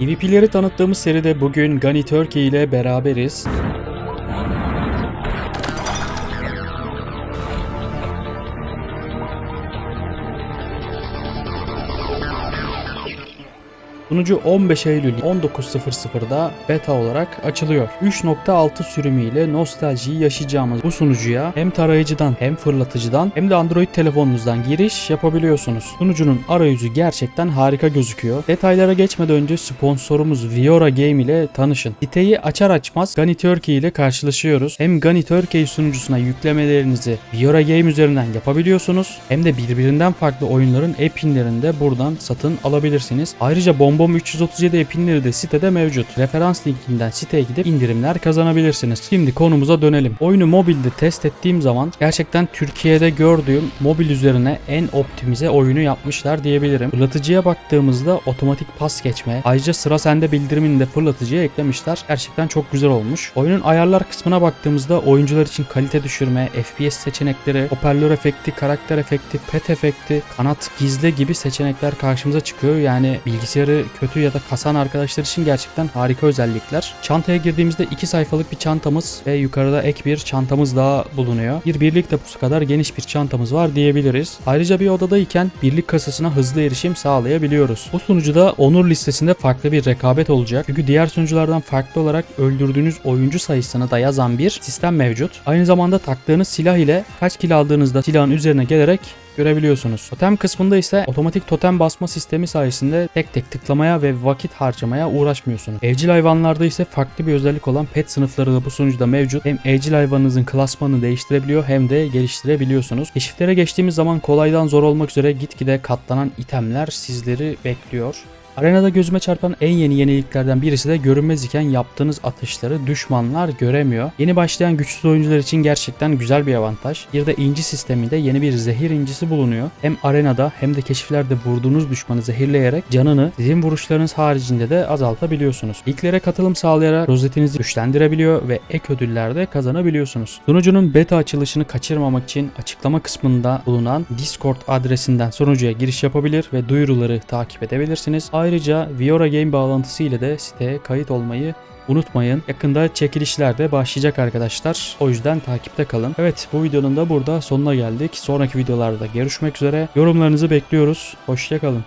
EVP'leri tanıttığımız seride bugün Gani Turkey ile beraberiz. Sunucu 15 Eylül 19.00'da beta olarak açılıyor. 3.6 sürümüyle nostaljiyi yaşayacağımız bu sunucuya hem tarayıcıdan hem fırlatıcıdan hem de Android telefonunuzdan giriş yapabiliyorsunuz. Sunucunun arayüzü gerçekten harika gözüküyor. Detaylara geçmeden önce sponsorumuz Viora Game ile tanışın. Siteyi açar açmaz Gani Turkey ile karşılaşıyoruz. Hem Gani Turkey sunucusuna yüklemelerinizi Viora Game üzerinden yapabiliyorsunuz hem de birbirinden farklı oyunların app'inlerini de buradan satın alabilirsiniz. Ayrıca Bombom 337 app'inleri de sitede mevcut. Referans linkinden siteye gidip indirimler kazanabilirsiniz. Şimdi konumuza dönelim. Oyunu mobilde test ettiğim zaman gerçekten Türkiye'de gördüğüm mobil üzerine en optimize oyunu yapmışlar diyebilirim. Fırlatıcıya baktığımızda otomatik pas geçme, ayrıca sıra sende bildirimini de fırlatıcıya eklemişler. Gerçekten çok güzel olmuş. Oyunun ayarlar kısmına baktığımızda oyuncular için kalite düşürme, FPS seçenekleri, hoparlör efekti, karakter efekti, pet efekti, kanat gizle gibi seçenekler karşımıza çıkıyor. Yani bilgisayarı kötü ya da kasan arkadaşlar için gerçekten harika özellikler. Çantaya girdiğimizde iki sayfalık bir çantamız ve yukarıda ek bir çantamız daha bulunuyor. Bir birlik deposu kadar geniş bir çantamız var diyebiliriz. Ayrıca bir odadayken birlik kasasına hızlı erişim sağlayabiliyoruz. Bu sunucuda onur listesinde farklı bir rekabet olacak. Çünkü diğer sunuculardan farklı olarak öldürdüğünüz oyuncu sayısını da yazan bir sistem mevcut. Aynı zamanda taktığınız silah ile kaç kill aldığınızda silahın üzerine gelerek görebiliyorsunuz. Totem kısmında ise otomatik totem basma sistemi sayesinde tek tek tıklamaya ve vakit harcamaya uğraşmıyorsunuz. Evcil hayvanlarda ise farklı bir özellik olan pet sınıfları da bu sunucuda mevcut. Hem evcil hayvanınızın klasmanını değiştirebiliyor hem de geliştirebiliyorsunuz. Keşiflere geçtiğimiz zaman kolaydan zor olmak üzere gitgide katlanan itemler sizleri bekliyor. Arenada gözüme çarpan en yeni yeniliklerden birisi de görünmez iken yaptığınız atışları düşmanlar göremiyor. Yeni başlayan güçsüz oyuncular için gerçekten güzel bir avantaj. Bir de inci sisteminde yeni bir zehir incisi bulunuyor. Hem arenada hem de keşiflerde vurduğunuz düşmanı zehirleyerek canını sizin vuruşlarınız haricinde de azaltabiliyorsunuz. İlklere katılım sağlayarak rozetinizi güçlendirebiliyor ve ek ödüller de kazanabiliyorsunuz. Sunucunun beta açılışını kaçırmamak için açıklama kısmında bulunan Discord adresinden sunucuya giriş yapabilir ve duyuruları takip edebilirsiniz. Ayrıca Viora Game bağlantısı ile de siteye kayıt olmayı unutmayın. Yakında çekilişler de başlayacak arkadaşlar. O yüzden takipte kalın. Evet bu videonun da burada sonuna geldik. Sonraki videolarda görüşmek üzere. Yorumlarınızı bekliyoruz. Hoşçakalın.